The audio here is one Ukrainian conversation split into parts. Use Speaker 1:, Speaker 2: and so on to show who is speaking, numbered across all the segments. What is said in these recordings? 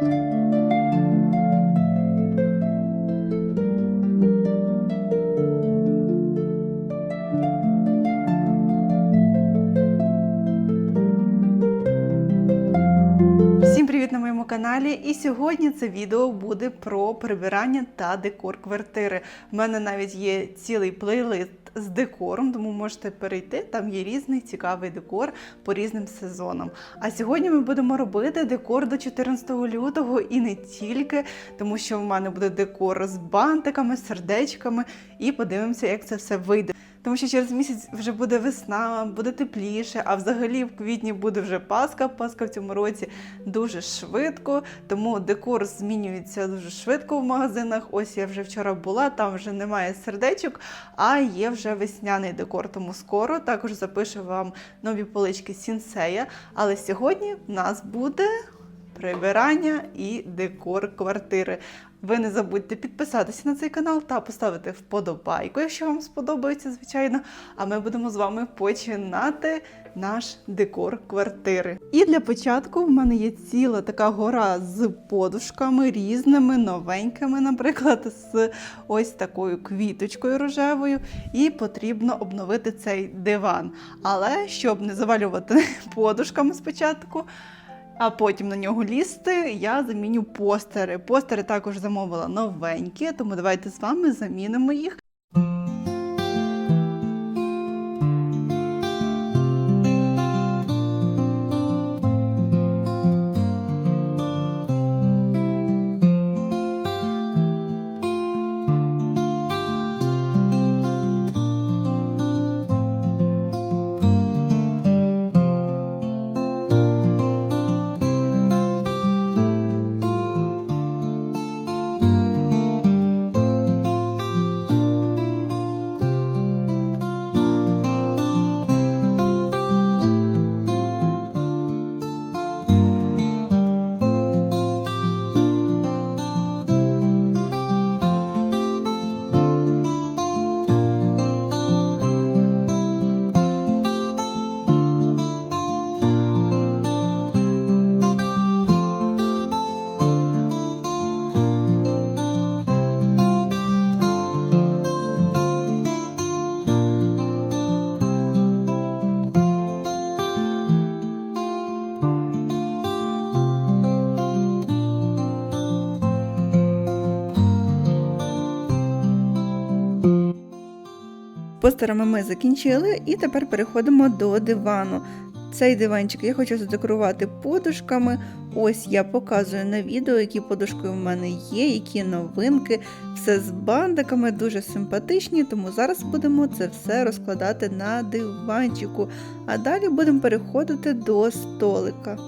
Speaker 1: Música каналі! І сьогодні це відео буде про прибирання та декор квартири. У мене навіть є цілий плейлист з декором, тому можете перейти. Там є різний цікавий декор по різним сезонам. А сьогодні ми будемо робити декор до 14 лютого і не тільки, тому що в мене буде декор з бантиками, сердечками, і подивимося, як це все вийде. Тому що через місяць вже буде весна, буде тепліше, а взагалі в квітні буде вже Пасха. Пасха в цьому році дуже швидко, тому декор змінюється дуже швидко в магазинах. Ось я вже вчора була, там вже немає сердечок, а є вже весняний декор. Тому скоро також запишу вам нові полички Сінсея. Але сьогодні в нас буде прибирання і декор квартири. Ви не забудьте підписатися на цей канал та поставити вподобайку, якщо вам сподобається, звичайно. А ми будемо з вами починати наш декор квартири. І для початку в мене є ціла така гора з подушками різними, новенькими, наприклад, з ось такою квіточкою рожевою. І потрібно обновити цей диван. Але щоб не завалювати подушками спочатку а потім на нього лізти, я заміню постери. Постери також замовила новенькі, тому давайте з вами замінимо їх. Постерами ми закінчили, і тепер переходимо до дивану. Цей диванчик я хочу задекорувати подушками. Ось я показую на відео, які подушки в мене є, які новинки. Все з бандиками, дуже симпатичні, тому зараз будемо це все розкладати на диванчику. А далі будемо переходити до столика.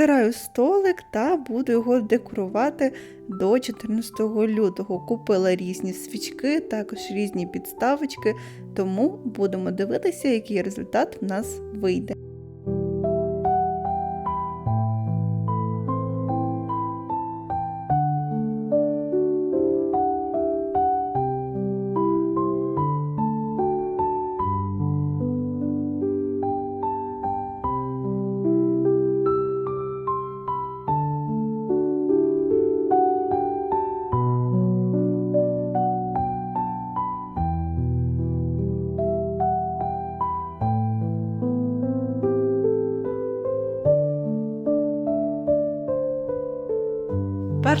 Speaker 1: Протираю столик та буду його декорувати до 14 лютого. Купила різні свічки, також різні підставочки, тому будемо дивитися, який результат в нас вийде.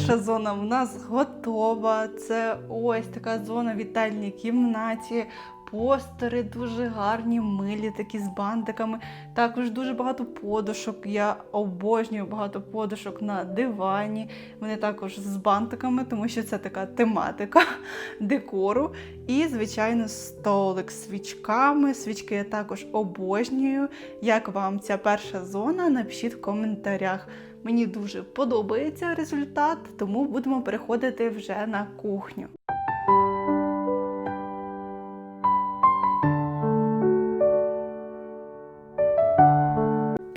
Speaker 1: Перша зона в нас готова. Це ось така зона в вітальній кімнаті. Постери дуже гарні, милі, такі з бантиками. Також дуже багато подушок. Я обожнюю багато подушок на дивані. Вони також з бантиками, тому що це така тематика декору. І, звичайно, столик з свічками. Свічки я також обожнюю. Як вам ця перша зона? Напишіть в коментарях. Мені дуже подобається результат, тому будемо переходити вже на кухню.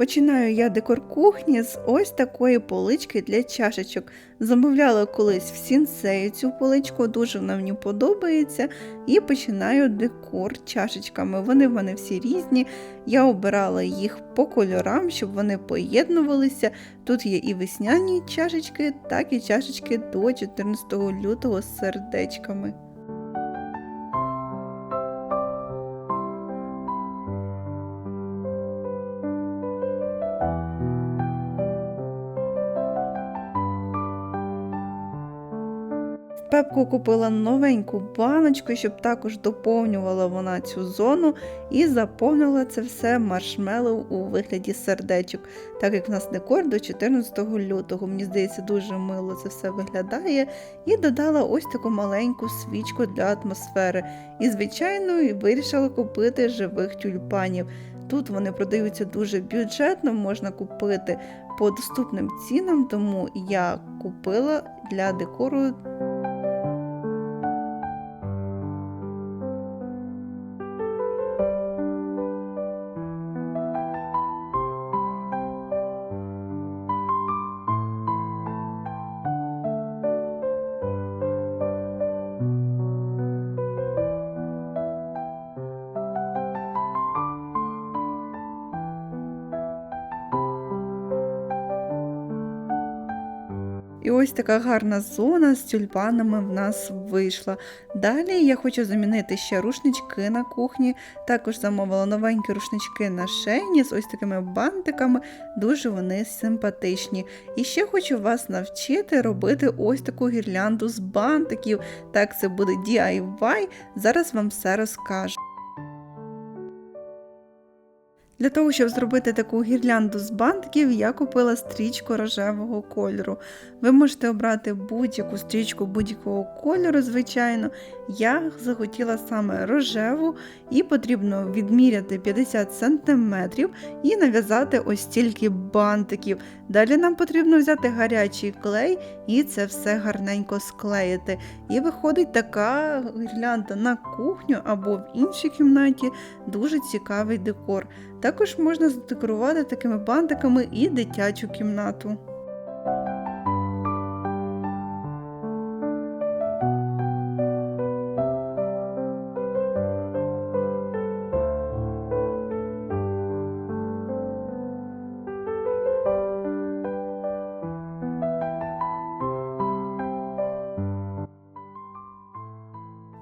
Speaker 1: Починаю я декор кухні з ось такої полички для чашечок. Замовляла колись в сінсеї цю поличку, дуже вона мені подобається. І починаю декор чашечками. Вони в мене всі різні. Я обирала їх по кольорам, щоб вони поєднувалися. Тут є і весняні чашечки, так і чашечки до 14 лютого з сердечками. Пепку купила новеньку баночку, щоб також доповнювала вона цю зону і заповнила це все маршмеллоу у вигляді сердечок, так як в нас декор до 14 лютого. Мені здається, дуже мило це все виглядає. І додала ось таку маленьку свічку для атмосфери. І, звичайно, вирішила купити живих тюльпанів. Тут вони продаються дуже бюджетно, можна купити по доступним цінам, тому я купила для декору. Ось така гарна зона з тюльпанами в нас вийшла. Далі я хочу замінити ще рушнички на кухні. Також замовила новенькі рушнички на шейні з ось такими бантиками, дуже вони симпатичні. І ще хочу вас навчити робити ось таку гірлянду з бантиків. Так, це буде DIY. Зараз вам все розкажу. Для того, щоб зробити таку гірлянду з бантиків, я купила стрічку рожевого кольору. Ви можете обрати будь-яку стрічку будь-якого кольору, звичайно. Я захотіла саме рожеву і потрібно відміряти 50 см і нав'язати ось стільки бантиків. Далі нам потрібно взяти гарячий клей і це все гарненько склеїти. І виходить така гірлянда на кухню або в іншій кімнаті. Дуже цікавий декор. Також можна задекорувати такими бантиками і дитячу кімнату.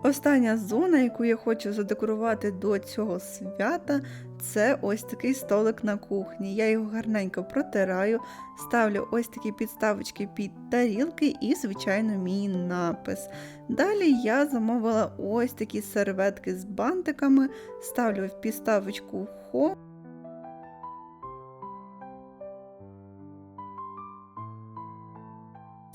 Speaker 1: Остання зона, яку я хочу задекорувати до цього свята, це ось такий столик на кухні. Я його гарненько протираю, ставлю ось такі підставочки під тарілки і, звичайно, мій напис. Далі я замовила ось такі серветки з бантиками, ставлю в підставочку хо.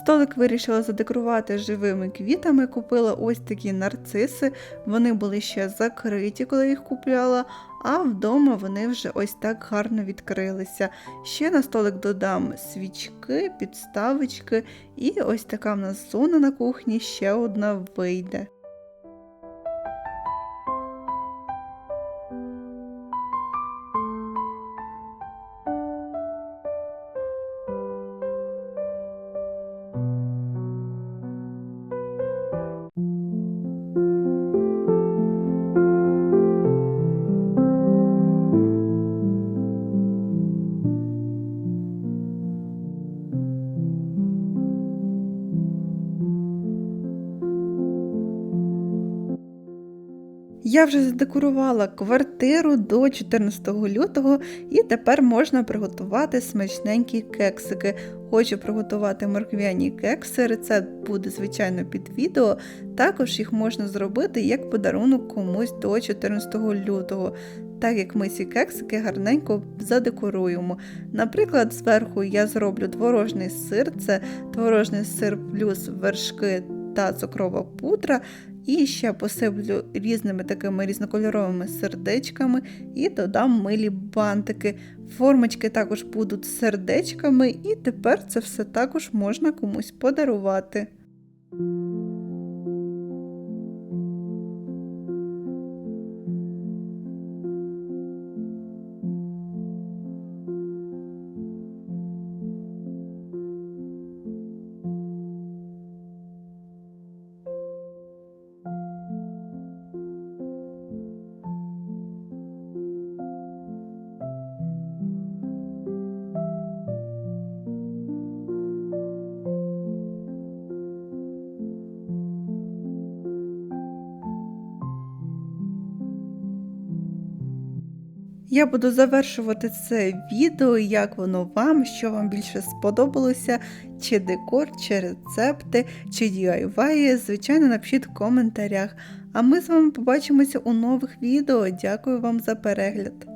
Speaker 1: Столик вирішила задекорувати живими квітами. Купила ось такі нарциси. Вони були ще закриті, коли їх купляла, а вдома вони вже ось так гарно відкрилися. Ще на столик додам свічки, підставочки, і ось така в нас зона на кухні ще одна вийде. Я вже задекорувала квартиру до 14 лютого і тепер можна приготувати смачненькі кексики. Хочу приготувати морквяні кекси, рецепт буде, звичайно, під відео. Також їх можна зробити як подарунок комусь до 14 лютого. Так як ми ці кексики гарненько задекоруємо. Наприклад, зверху я зроблю творожний сир, це творожний сир плюс вершки та цукрова пудра. І ще посиплю різними такими різнокольоровими сердечками і додам милі бантики. Формочки також будуть сердечками, і тепер це все також можна комусь подарувати. Я буду завершувати це відео, як воно вам, що вам більше сподобалося, чи декор, чи рецепти, чи DIY. Звичайно, напишіть в коментарях. А ми з вами побачимося у нових відео. Дякую вам за перегляд.